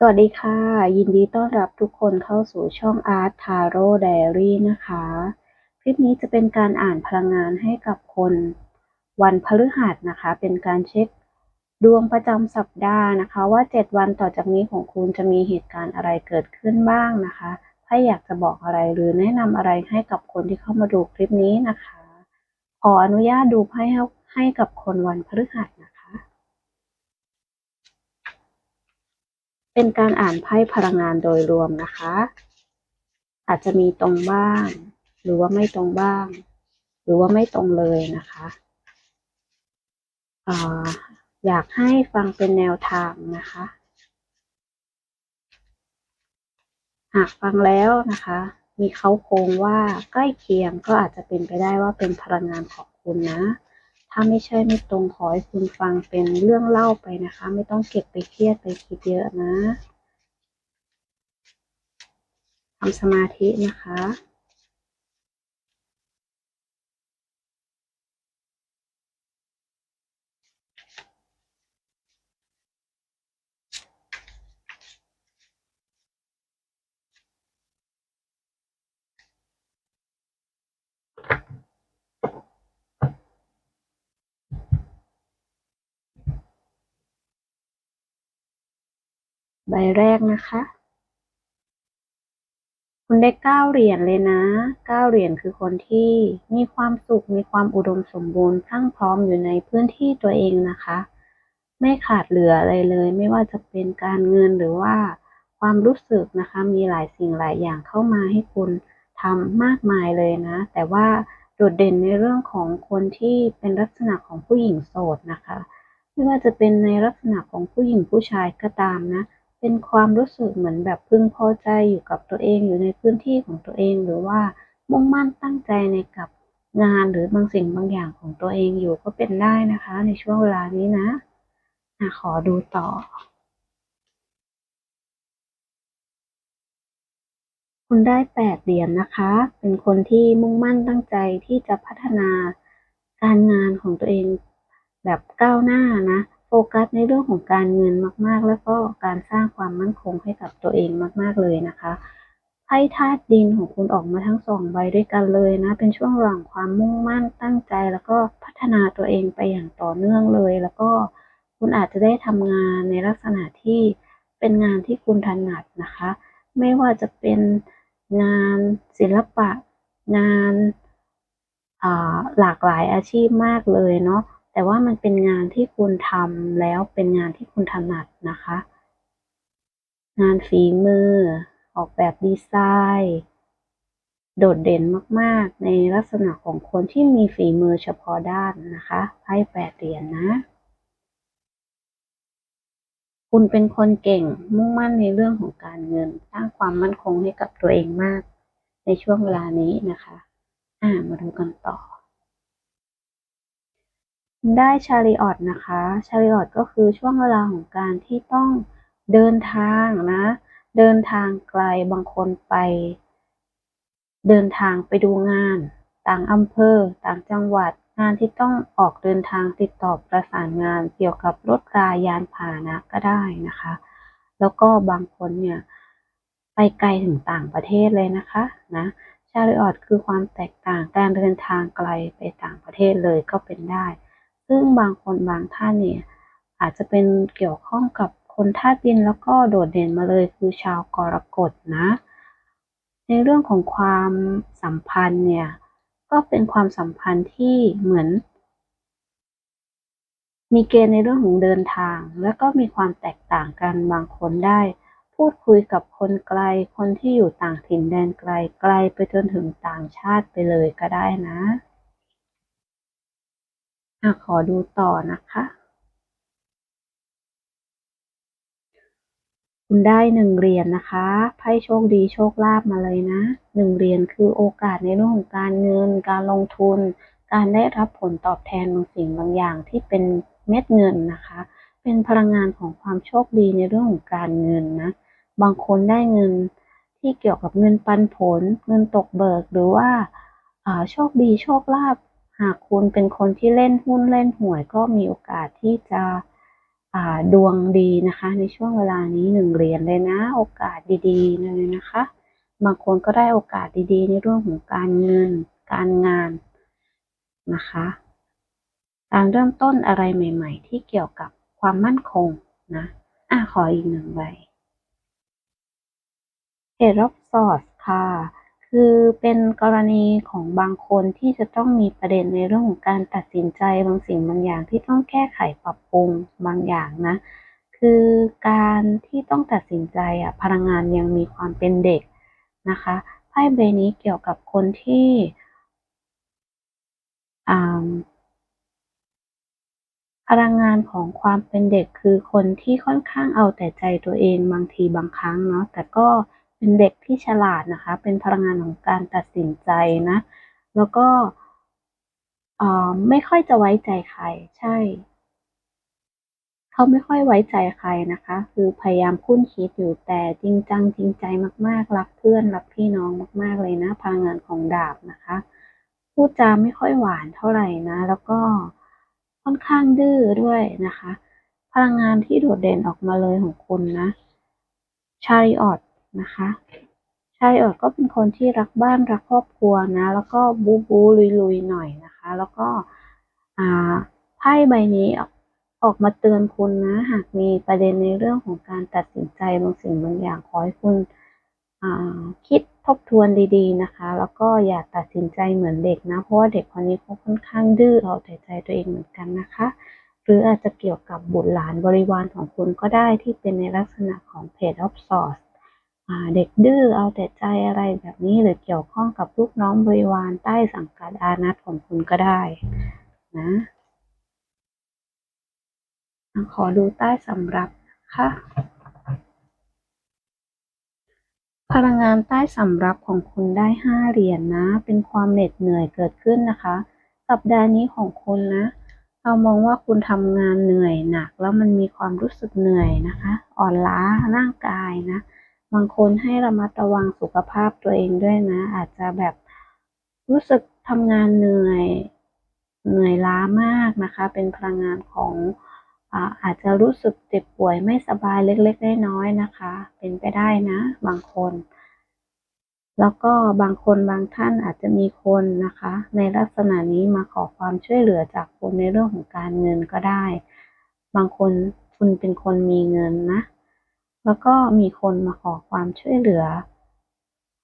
สวัสดีค่ะ ยินดีต้อนรับทุกคนเข้าสู่ช่อง Art Tarot Diary นะคะ คลิปนี้จะเป็นการอ่านพลังงานให้กับคนวันพฤหัสนะคะ เป็นการเช็คดวงประจำสัปดาห์นะคะ ว่า 7 วันต่อจากนี้ของคุณจะมีเหตุการณ์อะไรเกิดขึ้นบ้างนะคะ ถ้าอยากจะบอกอะไรหรือแนะนำอะไรให้กับคนที่เข้ามาดูคลิปนี้นะคะ ขออนุญาตดูไพ่ให้ให้กับคนวันพฤหัสนะคะ เป็นการอ่านไพ่พลังงานโดยรวมนะคะ อาจจะมีตรงบ้าง หรือว่าไม่ตรงบ้าง หรือว่าไม่ตรงเลยนะคะออยากให้ฟังเป็นแนวทางนะคะ หากฟังแล้วนะคะ มีเขาโครงว่าใกล้เคียงก็อาจจะเป็นไปได้ว่าเป็นพลังงานของคุณนะ ถ้าไม่ใช่ไม่ตรงขอให้คุณฟังเป็นเรื่องเล่าไปนะคะ ไม่ต้องเก็บไปเครียดไปคิดเยอะนะทำสมาธินะคะ แรกนะคะ คุณได้เก้าเหรียญเลยนะเก้าเหรียญคือคนที่มีความสุข มีความอุดมสมบูรณ์พรั่งพร้อมอยู่ในพื้นที่ตัวเองนะคะ ไม่ขาดเหลืออะไรเลย ไม่ว่าจะเป็นการเงินหรือว่าความรู้สึกนะคะ มีหลายสิ่งหลายอย่างเข้ามาให้คุณทำมากมายเลยนะ แต่ว่าโดดเด่นในเรื่องของคนที่เป็นลักษณะของผู้หญิงโสดนะคะ ไม่ว่าจะเป็นในลักษณะของผู้หญิงผู้ชายก็ตามนะ เป็นความรู้สึกเหมือนแบบพึงพอใจอยู่กับตัวเองอยู่ในพื้นที่ของตัวเอง หรือว่ามุ่งมั่นตั้งใจในกับงานหรือบางสิ่งบางอย่างของตัวเองอยู่ก็เป็นได้นะคะ ในช่วงเวลานี้นะอะขอดูต่อ คุณได้แปดเหรียญนะคะ เป็นคนที่มุ่งมั่นตั้งใจที่จะพัฒนาการงานของตัวเองแบบก้าวหน้านะ โฟกัสในเรื่องของการเงินมาก ๆ แล้วก็การสร้างความมั่นคงให้กับตัวเองมาก ๆ เลยนะคะไพ่ธาตุดินของคุณออกมาทั้งสองใบด้วยกันเลยนะ เป็นช่วงระหว่างความมุ่งมั่นตั้งใจ แล้วก็พัฒนาตัวเองไปอย่างต่อเนื่องเลย แล้วก็คุณอาจจะได้ทำงานในลักษณะที่เป็นงานที่คุณถนัดนะคะ ไม่ว่าจะเป็นงานศิลปะ งานหลากหลายอาชีพมากเลยเนาะ แต่ว่ามันเป็นงานที่คุณทำแล้วเป็นงานที่คุณถนัดนะคะ งานฝีมือ ออกแบบดีไซน์ โดดเด่นมากๆ ในลักษณะของคนที่มีฝีมือเฉพาะด้านนะคะไพ่แปดเหรียญนนะคุณเป็นคนเก่งมุ่งมั่นในเรื่องของการเงินสร้างความมั่นคงให้กับตัวเองมาก ในช่วงเวลานี้นะคะ อ่ามาดูกันต่อ ได้ชาริออตนะคะ ชาริออตก็คือช่วงเวลาของการที่ต้องเดินทางนะ เดินทางไกลบางคนไป เดินทางไปดูงาน ต่างอำเภอ ต่างจังหวัด งานที่ต้องออกเดินทางติดต่อประสานงานเกี่ยวกับรถรายานพาหนะก็ได้นะคะ แล้วก็บางคนเนี่ยไปไกลถึงต่างประเทศเลยนะคะนะชาริออตคือความแตกต่างการเดินทางไกลไปต่างประเทศเลยก็เป็นได้ ซึ่งบางคนบางท่านเนี่ยอาจจะเป็นเกี่ยวข้องกับคนธาตุดินแล้วก็โดดเด่นมาเลยคือชาวกรกฎนะ ในเรื่องของความสัมพันธ์เนี่ยก็เป็นความสัมพันธ์ที่เหมือน มีเกณฑ์ในเรื่องของเดินทาง แล้วก็มีความแตกต่างกันบางคนได้ พูดคุยกับคนไกล คนที่อยู่ต่างถิ่นแดนไกลไกลไปจนถึงต่างชาติไปเลยก็ได้นะ อะขอดูต่อนะคะ คุณได้หนึ่งเหรียญนนะคะไพ่โชคดีโชคลาภมาเลยนะหนึ่งเหรียญคือโอกาสในเรื่องของการเงิน การลงทุน การได้รับผลตอบแทนบางสิ่งบางอย่างที่เป็นเม็ดเงินนะคะ เป็นพลังงานของความโชคดีในเรื่องของการเงินนะ บางคนได้เงินที่เกี่ยวกับเงินปันผล เงินตกเบิกหรือว่าโชคดีโชคลาภ หากคุณเป็นคนที่เล่นหุ้นเล่นหวยก็มีโอกาสที่จะดวงดีนะคะ ในช่วงเวลานี้หนึ่งเหรียญเลยนะ โอกาสดีๆเลยนะคะบางคนก็ได้โอกาสดีๆ ในเรื่องของการเงินการงานนะคะการเริ่มต้นอะไรใหม่ๆ ที่เกี่ยวกับความมั่นคงนะอะขออีกหนึ่งใบเหตุรอบสอดค่ะ คือเป็นกรณีของบางคนที่จะต้องมีประเด็นในเรื่องของการตัดสินใจบางสิ่งบางอย่างที่ต้องแก้ไขปรับปรุงบางอย่างนะ คือการที่ต้องตัดสินใจอะพลังงานยังมีความเป็นเด็กนะคะไพ่ใบนี้เกี่ยวกับคนที่อ่าพลังงานของความเป็นเด็กคือคนที่ค่อนข้างเอาแต่ใจตัวเองบางทีบางครั้งเนาะแต่ก็ เป็นเด็กที่ฉลาดนะคะ เป็นพลังงานของการตัดสินใจนะ แล้วก็ไม่ค่อยจะไว้ใจใคร ใช่ เขาไม่ค่อยไว้ใจใครนะคะ คือพยายามคุ้นคิดอยู่แต่จริงจังจริงใจมากๆ รักเพื่อนรักพี่น้องมาก ๆเลยนะพลังงานของดาบนะคะ พูดจาไม่ค่อยหวานเท่าไหร่นะ แล้วก็ค่อนข้างดื้อด้วยนะคะ พลังงานที่โดดเด่นออกมาเลยของคุณนะชาริออต นะคะ ชาริออก็เป็นคนที่รักบ้านรักครอบครัวนะ แล้วก็บูบูลุยลุยหน่อยนะคะ แล้วก็ไพ่ใบนี้ออกมาเตือนคุณนะ หากมีประเด็นในเรื่องของการตัดสินใจบางสิ่งบางอย่างขอให้คุณคิดทบทวนดีๆนะคะ แล้วก็อย่าตัดสินใจเหมือนเด็กนะ เพราะว่าเด็กคนนี้เขาค่อนข้างดื้อเอาแต่ใจตัวเองเหมือนกันนะคะ หรืออาจจะเกี่ยวกับบุตรหลานบริวารของคุณก็ได้ที่เป็นในลักษณะของเพจออฟซอร์ส เด็กดื้อเอาแต่ใจอะไรแบบนี้หรือเกี่ยวข้องกับลูกน้องบริวารใต้สังกัดอานัตของคุณก็ได้นะขอดูใต้สำรับค่ะพลังงานใต้สำรับของคุณได้ห้าเหรียญนนะ เป็นความเหน็ดเหนื่อยเกิดขึ้นนะคะ สัปดาห์นี้ของคุณนะ เรามองว่าคุณทำงานเหนื่อยหนัก แล้วมันมีความรู้สึกเหนื่อยนะคะ อ่อนล้าร่างกายนะางคนให้ระมัดระวังสุขภาพตัวเองด้วยนะ อาจจะแบบรู้สึกทำงานเหนื่อยเหนื่อยล้ามากนะคะ เป็นพลังงานของอาจจะรู้สึกเจ็บป่วยไม่สบายเล็กๆน้อยๆนะคะ เป็นไปได้นะ บางคน แล้วก็บางคนบางท่านอาจจะมีคนนะคะ ในลักษณะนี้มาขอความช่วยเหลือจากคุณในเรื่องของการเงินก็ได้ บางคนคุณเป็นคนมีเงินนะ แล้วก็มีคนมาขอความช่วยเหลือ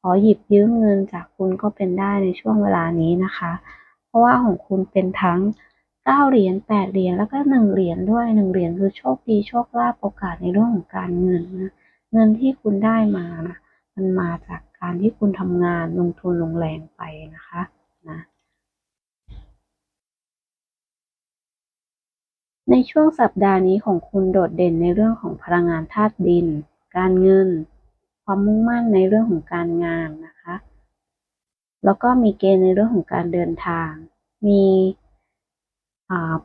ขอหยิบยืมเงินจากคุณก็เป็นได้ในช่วงเวลานี้นะคะ เพราะว่าของคุณเป็นทั้งเก้าเหรียญแปดเหรียญแล้วก็หนึ่งเหรียญด้วยหนึ่งเหรียญคือโชคดีโชคลาภโอกาสในเรื่องของการเงินนะเงินที่คุณได้มานะมันมาจากการที่คุณทำงานลงทุนลงแรงไปนะคะนะ ในช่วงสัปดาห์นี้ของคุณโดดเด่นในเรื่องของพลังงานธาตุดิน การเงิน ความมุ่งมั่นในเรื่องของการงานนะคะ แล้วก็มีเกณฑ์ในเรื่องของการเดินทาง มี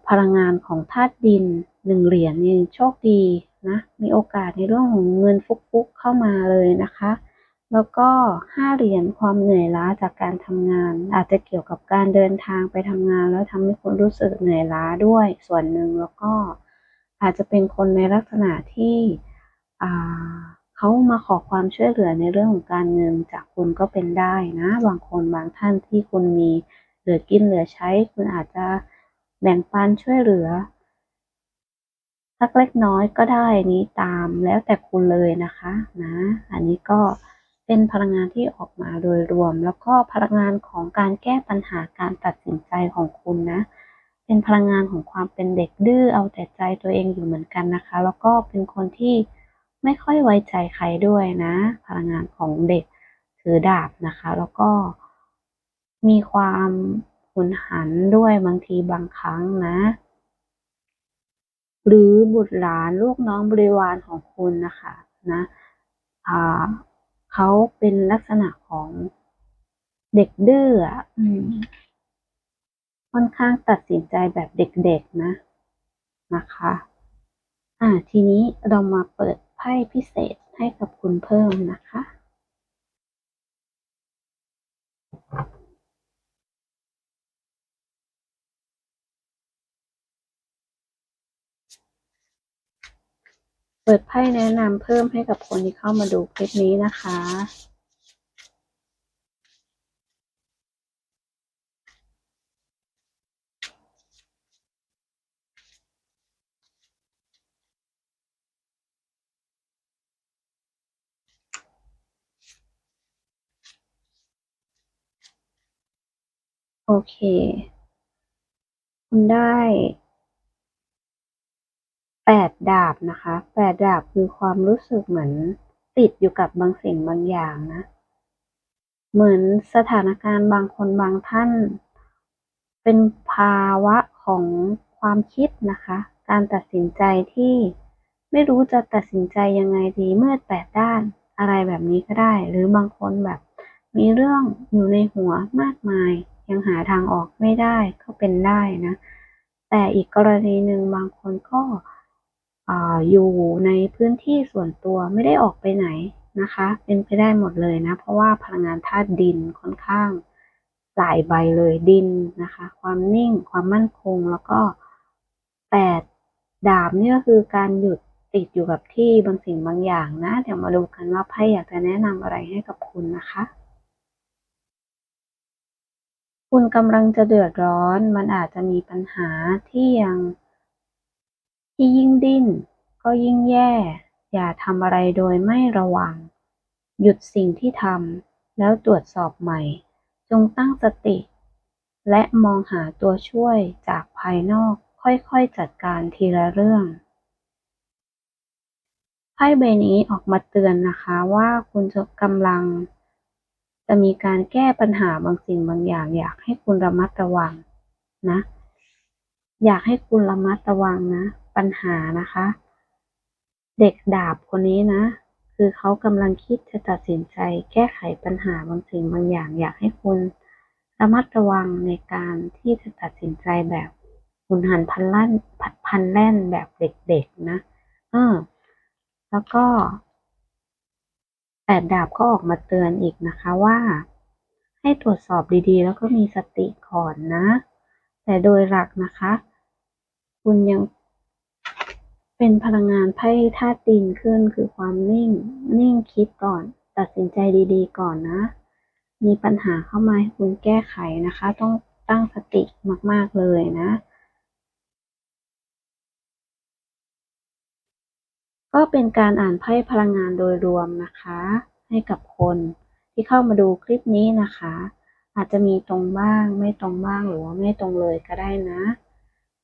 พลังงานของธาตุดินหนึ่งเหรียญนี่โชคดีนะ มีโอกาสในเรื่องของเงินฟุกๆเข้ามาเลยนะคะ แล้วก็ห้าเหรียญความเหนื่อยล้าจากการทำงาน อาจจะเกี่ยวกับการเดินทางไปทำงาน แล้วทำให้คุณรู้สึกเหนื่อยล้าด้วยส่วนหนึ่งแล้วก็อาจจะเป็นคนในลักษณะที่เขามาขอความช่วยเหลือในเรื่องของการเงินจากคุณก็เป็นได้นะ บางคนบางท่านที่คุณมีเหลือกินเหลือใช้ คุณอาจจะแบ่งปันช่วยเหลือสักเล็กน้อยก็ได้นี้ตามแล้วแต่คุณเลยนะคะนะ อันนี้ก็ เป็นพลังงานที่ออกมาโดยรวม แล้วก็พลังงานของการแก้ปัญหาการตัดสินใจของคุณนะ เป็นพลังงานของความเป็นเด็กดื้อเอาแต่ใจตัวเองอยู่เหมือนกันนะคะ แล้วก็เป็นคนที่ไม่ค่อยไว้ใจใครด้วยนะ พลังงานของเด็กถือดาบนะคะ แล้วก็มีความหุนหันด้วยบางทีบางครั้งนะ หรือบุตรหลานลูกน้องบริวารของคุณนะคะนะ เขาเป็นลักษณะของเด็กดื้อค่อนข้างตัดสินใจแบบเด็กๆนะนะคะ อ่า ทีนี้เรามาเปิดไพ่พิเศษให้กับคุณเพิ่มนะคะ เปิดไพ่แนะนำเพิ่มให้กับคนที่เข้ามาดูคลิปนี้นะคะ โอเค คุณได้ แปดดาบนะคะแปดดาบคือความรู้สึกเหมือนติดอยู่กับบางสิ่งบางอย่างนะ เหมือนสถานการณ์บางคนบางท่าน เป็นภาวะของความคิดนะคะ การตัดสินใจที่ไม่รู้จะตัดสินใจยังไงดีเมื่อแปดด้านอะไรแบบนี้ก็ได้ หรือบางคนแบบ มีเรื่องอยู่ในหัวมากมาย ยังหาทางออกไม่ได้ก็เป็นได้นะ แต่อีกกรณีหนึ่งบางคนก็ อยู่ในพื้นที่ส่วนตัวไม่ได้ออกไปไหนนะคะ เป็นไปได้หมดเลยนะ เพราะว่าพลังงานธาตุดินค่อนข้างหลายใบเลยดินนะคะ ความนิ่งความมั่นคงแล้วก็แปดดาบนี่ก็คือการหยุดติดอยู่กับที่บางสิ่งบางอย่างนะ เดี๋ยวมาดูกันว่าไพ่อยากจะแนะนำอะไรให้กับคุณนะคะ คุณกำลังจะเดือดร้อน มันอาจจะมีปัญหาที่ยัง ที่ยิ่งดิ้นก็ยิ่งแย่ อย่าทำอะไรโดยไม่ระวัง หยุดสิ่งที่ทำแล้วตรวจสอบใหม่ จงตั้งสติ และมองหาตัวช่วยจากภายนอกค่อยๆจัดการทีละเรื่องไพ่ใบนี้ออกมาเตือนนะคะว่าคุณจะกำลัง จะมีการแก้ปัญหาบางสิ่งบางอย่าง อยากให้คุณระมัดระวังนะ อยากให้คุณระมัดระวังนะ ปัญหานะคะ เด็กดาบคนนี้นะ คือเขากำลังคิดจะตัดสินใจแก้ไขปัญหาบางสิ่งบางอย่างอยากให้คุณระมัดระวังในการที่จะตัดสินใจแบบคุณหันพันลั่นพันแล่นแบบเด็กๆนะเออแล้วก็แปดดาบก็ออกมาเตือนอีกนะคะว่า ให้ตรวจสอบดีๆ แล้วก็มีสติก่อนนะ แต่โดยหลักนะคะ คุณยัง เป็นพลังงานไพ่ธาตุดินขึ้นคือความนิ่ง นิ่งคิดก่อน ตัดสินใจดีๆ ก่อนนะ มีปัญหาเข้ามาให้คุณแก้ไขนะคะ ต้องตั้งสติมากๆเลยนะ ก็เป็นการอ่านไพ่พลังงานโดยรวมนะคะ ให้กับคนที่เข้ามาดูคลิปนี้นะคะ อาจจะมีตรงบ้างไม่ตรงบ้างหรือว่าไม่ตรงเลยก็ได้นะ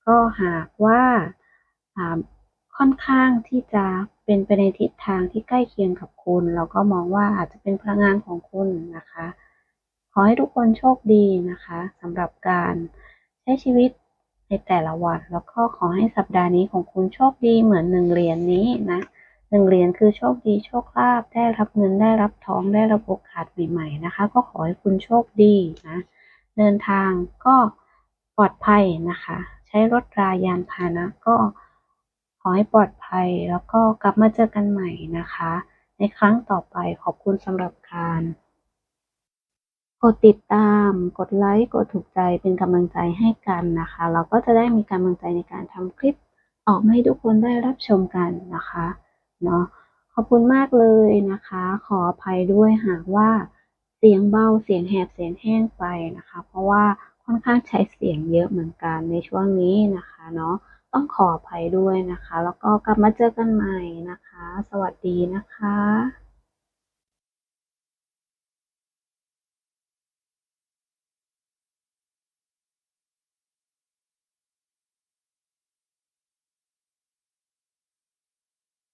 ก็หากว่า ค่อนข้างที่จะเป็นไปในทิศทางที่ใกล้เคียงกับคุณ เราก็มองว่าอาจจะเป็นพลังงานของคุณนะคะ ขอให้ทุกคนโชคดีนะคะสำหรับการใช้ชีวิตในแต่ละวัน แล้วก็ขอให้สัปดาห์นี้ของคุณโชคดีเหมือนหนึ่งเหรียญนนี้นะหนึ่งเหรียญคือโชคดีโชคลาภได้รับเงินได้รับทองได้รับโอกาสใหม่ๆนะคะ ก็ขอให้คุณโชคดีนะเดินทางก็ปลอดภัยนะคะ ใช้รถรายานพาหนะก็ ขอให้ปลอดภัยแล้วก็กลับมาเจอกันใหม่นะคะ ในครั้งต่อไปขอบคุณสำหรับการกดติดตาม กดไลค์ กดถูกใจเป็นกำลังใจให้กันนะคะ เราก็จะได้มีกำลังใจในการทำคลิปออกมาให้ทุกคนได้รับชมกันนะคะเนาะขอบคุณมากเลยนะคะ ขออภัยด้วยหากว่าเสียงเบาเสียงแหบเสียงแห้งไปนะคะ เพราะว่าค่อนข้างใช้เสียงเยอะเหมือนกันในช่วงนี้นะคะเนาะ ต้องขออภัยด้วยนะคะ แล้วก็กลับมาเจอกันใหม่นะคะ สวัสดีนะคะ